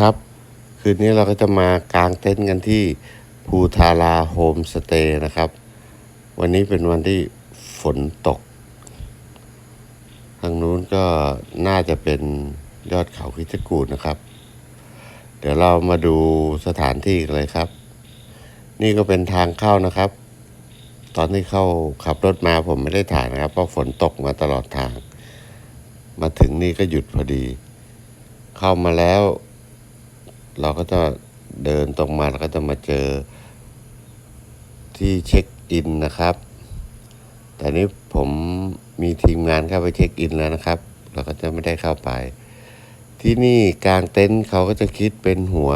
ครับ คืนนี้เราก็จะมากางเต็นท์กันที่ภูทาราโฮมสเตย์นะครับ วันนี้เป็นวันที่ฝนตก ทางนู้นก็น่าจะเป็นยอดเขาคิดกูดนะครับ เดี๋ยวเรามาดูสถานที่กันเลยครับ นี่ก็เป็นทางเข้านะครับ ตอนที่เข้าขับรถมาผมไม่ได้ถ่ายนะครับ เพราะฝนตกมาตลอดทาง มาถึงนี่ก็หยุดพอดี เข้ามาแล้ว เราก็จะเดินตรงมาแล้วก็จะมาเจอที่เช็คอินนะครับ แต่นี้ผมมีทีมงานเข้าไปเช็คอินแล้วนะครับ เราก็จะไม่ได้เข้าไป ที่นี่กลางเต็นท์เขาก็จะคิดเป็นหัว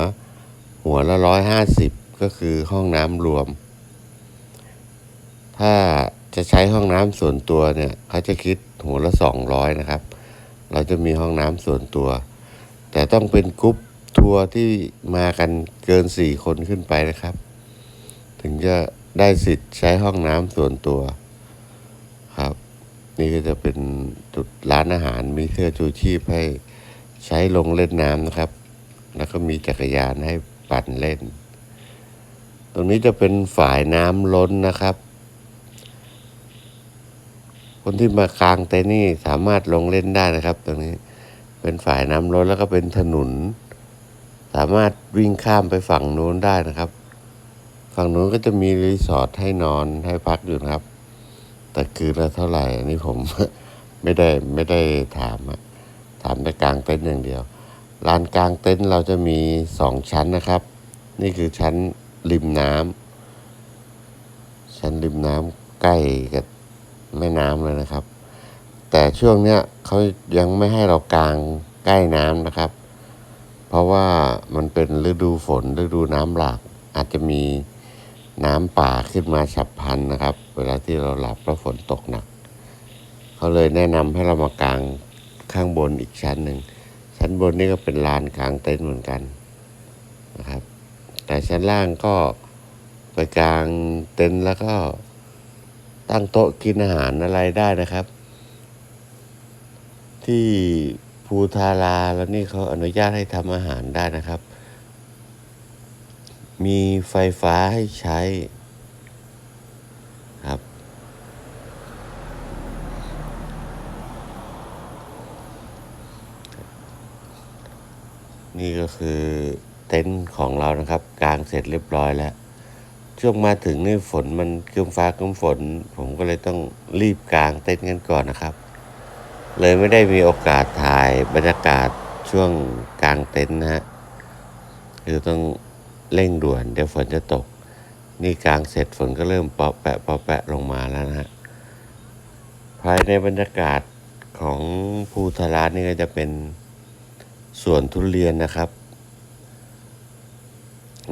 หัวละร้อยห้าสิบก็คือห้องน้ำรวม ถ้าจะใช้ห้องน้ำส่วนตัวเนี่ยเขาจะคิดหัวละสองร้อยนะครับ เราจะมีห้องน้ำส่วนตัว แต่ต้องเป็นกรุ๊ป ทัวร์ที่มากันเกินสี่คนขึ้นไปนะครับ ถึงจะได้สิทธิ์ใช้ห้องน้ำส่วนตัวครับ นี่ก็จะเป็นจุดร้านอาหารมีเสื้อชูชีพให้ใช้ลงเล่นน้ำนะครับ แล้วก็มีจักรยานให้ปั่นเล่น ตรงนี้จะเป็นฝายน้ำล้นนะครับ คนที่มากางเต็นท์นี่สามารถลงเล่นได้นะครับ ตรงนี้เป็นฝายน้ำล้นแล้วก็เป็นถนนามารถวิ่งข้ามไปฝั่งนู้นได้นะครับ ฝั่งนู้นก็จะมีรีสอร์ทให้นอนให้พักอยู่นะครับ แต่คืนละเท่าไหร่อันนี้ผมไม่ได้ไม่ได้ถามอะถามแต่กลางเต็นท์อย่างเดียวลานกลางเต็นท์เราจะมีสองชั้นนะครับ นี่คือชั้นริมน้ำชั้นริมน้ำใกล้กับแม่น้ำเลยนะครับ แต่ช่วงเนี้ยเขายังไม่ให้เรากางใกล้น้ำนะครับ เพราะว่ามันเป็นฤดูฝนฤดูน้ำหลากอาจจะมีน้ำป่าขึ้นมาฉับพลันนะครับ เวลาที่เราหลับแล้วฝนตกหนักเขาเลยแนะนำให้เรามากางข้างบนอีกชั้นหนึ่งชั้นบนนี่ก็เป็นลานกลางเต็นท์เหมือนกันนะครับ แต่ชั้นล่างก็ไปกลางเต็นท์แล้วก็ตั้งโต๊ะกินอาหารอะไรได้นะครับ ที่ ภูทาราแล้วนี่เขาอนุญาตให้ทำอาหารได้นะครับ มีไฟฟ้าให้ใช้ครับ นี่ก็คือเต็นท์ของเรานะครับ กางเสร็จเรียบร้อยแล้ว ช่วงมาถึงนี่ฝนมันครึ้มฟ้าครึ้มฝน ผมก็เลยต้องรีบกางเต็นท์กันก่อนนะครับ เลยไม่ได้มีโอกาสถ่ายบรรยากาศช่วงกลางเต็นท์นะฮะคือต้องเร่งด่วนเดี๋ยวฝนจะตก นี่กลางเสร็จฝนก็เริ่มเปาะแปะเปาะแปะลงมาแล้วนะฮะภายในบรรยากาศของภูทารานี่ก็จะเป็นสวนทุเรียนนะครับ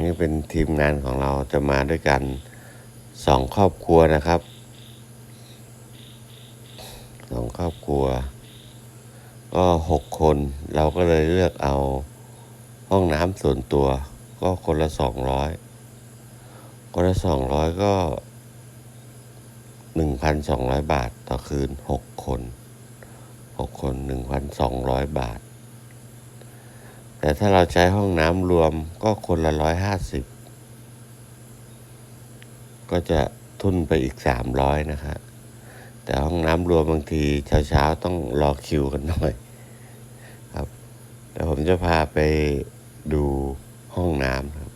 นี่เป็นทีมงานของเราจะมาด้วยกันสองครอบครัวนะครับสองค รอบครัว ก็หกคนเราก็เลยเลือกเอาห้องน้ำส่วนตัว ก็คนละสองร้อยคนละสองร้อยก็หนึ่งพันสองร้อยบาทต่อคืนหกคนหกคนหนึ่งพันสองร้อยบาท แต่ถ้าเราใช้ห้องน้ำรวมก็คนละร้อยห้าสิบก็จะทุนไปอีกสามร้อยนะฮะ แต่ห้องน้ำรวมบางทีเช้าๆต้องรอคิวกันหน่อยครับเดี๋ยวผมจะพาไปดูห้องน้ำครับ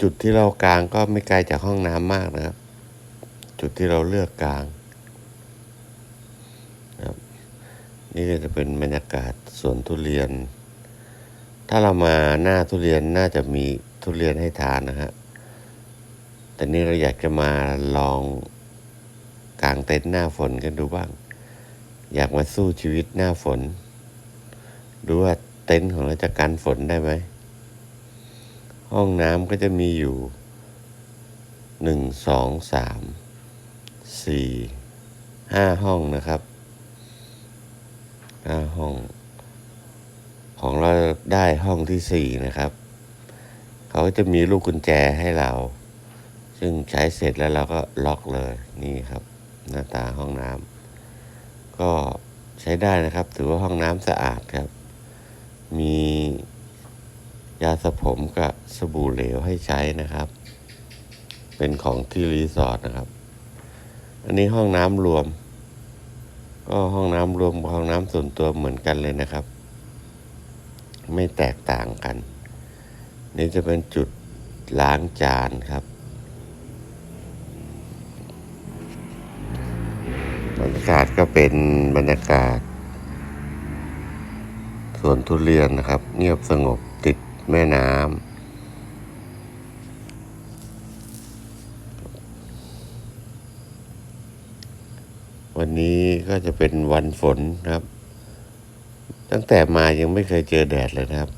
จุดที่เรากลางก็ไม่ไกลจากห้องน้ำมากนะครับ จุดที่เราเลือกกลางครับ นี่ก็จะเป็นบรรยากาศสวนทุเรียน ถ้าเรามาหน้าทุเรียนน่าจะมีทุเรียนให้ทานนะฮะ แต่นี่เราอยากจะมาลองกางเต็นท์หน้าฝนกันดูบ้าง อยากมาสู้ชีวิตหน้าฝน ดูว่าเต็นท์ของเราจะกันฝนได้ไหม ห้องน้ำก็จะมีอยู่หนึ่งสองสามสี่ห้าห้องนะครับห้าห้อง ของเราได้ห้องที่สี่นะครับ เขาก็จะมีลูกกุญแจให้เรา ซึ่งใช้เสร็จแล้วเราก็ล็อกเลยนี่ครับ หน้าตาห้องน้ำก็ใช้ได้นะครับ ถือว่าห้องน้ำสะอาดครับ มียาสระผมกับสบู่เหลวให้ใช้นะครับ เป็นของที่รีสอร์ทนะครับ อันนี้ห้องน้ำรวม ก็ห้องน้ำรวมกับห้องน้ำส่วนตัวเหมือนกันเลยนะครับ ไม่แตกต่างกัน นี่จะเป็นจุดล้างจานครับ บรรยากาศก็เป็นบรรยากาศสวนทุเรียนนะครับ เงียบสงบติดแม่น้ำวันนี้ก็จะเป็นวันฝนครับ ตั้งแต่มายังไม่เคยเจอแดดเลยนะครับ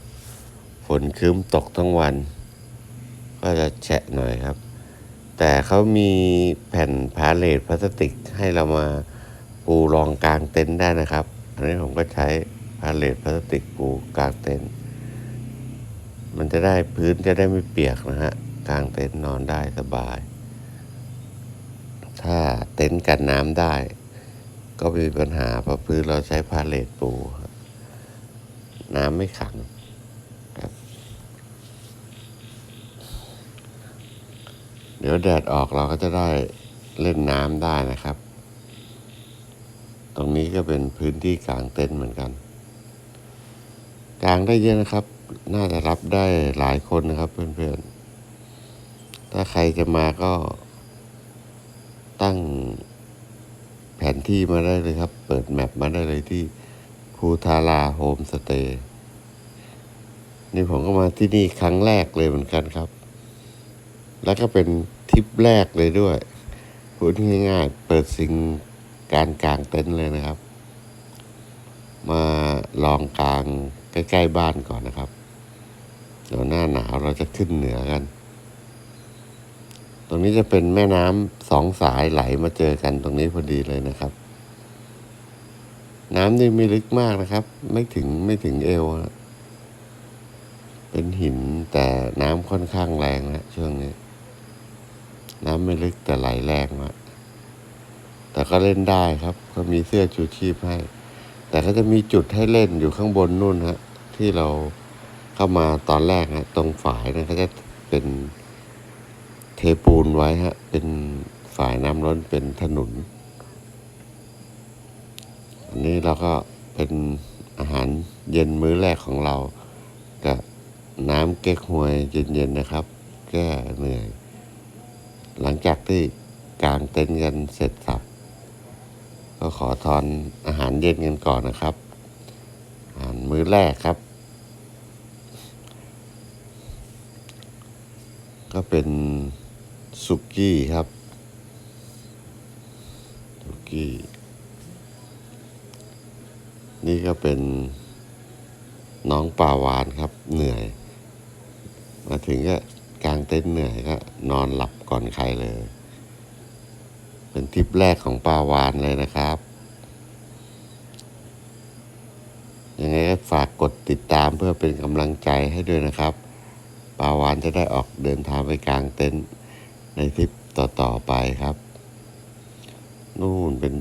ฝนครึ้มตกทั้งวัน ก็จะแฉะหน่อยครับ แต่เขามีแผ่นพาเลทพลาสติกให้เรามาปูรองกลางเต็นท์ได้นะครับ อันนี้ผมก็ใช้พาเลทพลาสติกปูกลางเต็นท์มันจะได้พื้นจะได้ไม่เปียกนะฮะกลางเต็นท์นอนได้สบาย ถ้าเต็นท์กันน้ำได้ ก็ไม่มีปัญหาเพราะพื้นเราใช้พาเลทปู น้ำไม่ขังครับ เดี๋ยวแดดออกเราก็จะได้เล่นน้ำได้นะครับ ตรงนี้ก็เป็นพื้นที่กลางเต็นท์เหมือนกัน กลางได้เยอะนะครับ น่าจะรับได้หลายคนนะครับเพื่อนๆ ถ้าใครจะมาก็ตั้งแผนที่มาได้เลยครับ เปิดแมปมาได้เลยที่ภูทาราโฮมสเตย์นี่ผมก็มาที่นี่ครั้งแรกเลยเหมือนกันครับ แล้วก็เป็น ทริปแรกเลยด้วยพูดง่ายๆ เปิดซิงการกลางเต็นท์เลยนะครับ มาลองกลางใกล้ๆบ้านก่อนนะครับเดี๋ยวหน้าหนาวเราจะขึ้นเหนือกัน ตรงนี้จะเป็นแม่น้ำสองสายไหลมาเจอกันตรงนี้พอดีเลยนะครับ น้ำนี่ไม่ลึกมากนะครับ ไม่ถึงไม่ถึงเอวนะเป็นหินแต่น้ำค่อนข้างแรงนะช่วงนี้ น้ำไม่ลึกแต่ไหลแรงนะแต่ก็เล่นได้ครับเขามีเสื้อชูชีพให้ แต่ก็จะมีจุดให้เล่นอยู่ข้างบนนู่นฮะ ที่เราเข้ามาตอนแรกฮะตรงฝายนะก็จะเป็นเทปูนไว้ฮะ เป็นฝายน้ำล้นเป็นถนน อันนี้เราก็เป็นอาหารเย็นมื้อแรกของเรา กับน้ำเก๊กฮวยเย็นๆนะครับ แก้เหนื่อย หลังจากที่กางเต็นท์กันเสร็จสับ ก็ขอทอนอาหารเย็นกันก่อนนะครับอาหารมื้อแรกครับ ก็เป็นสุกี้ครับสุกี้ นี่ก็เป็นน้องป่าวานครับเหนื่อย มาถึงก็กลางเต็นท์เหนื่อยก็นอนหลับ ก่อนใครเลย เป็นทริปแรกของปาวานเลยนะครับ ยังไงก็ฝากกดติดตามเพื่อเป็นกำลังใจให้ด้วยนะครับปาวานจะได้ออกเดินทางไปกลางเต็นท์ในทริปต่อๆไปครับ นู่นเป็น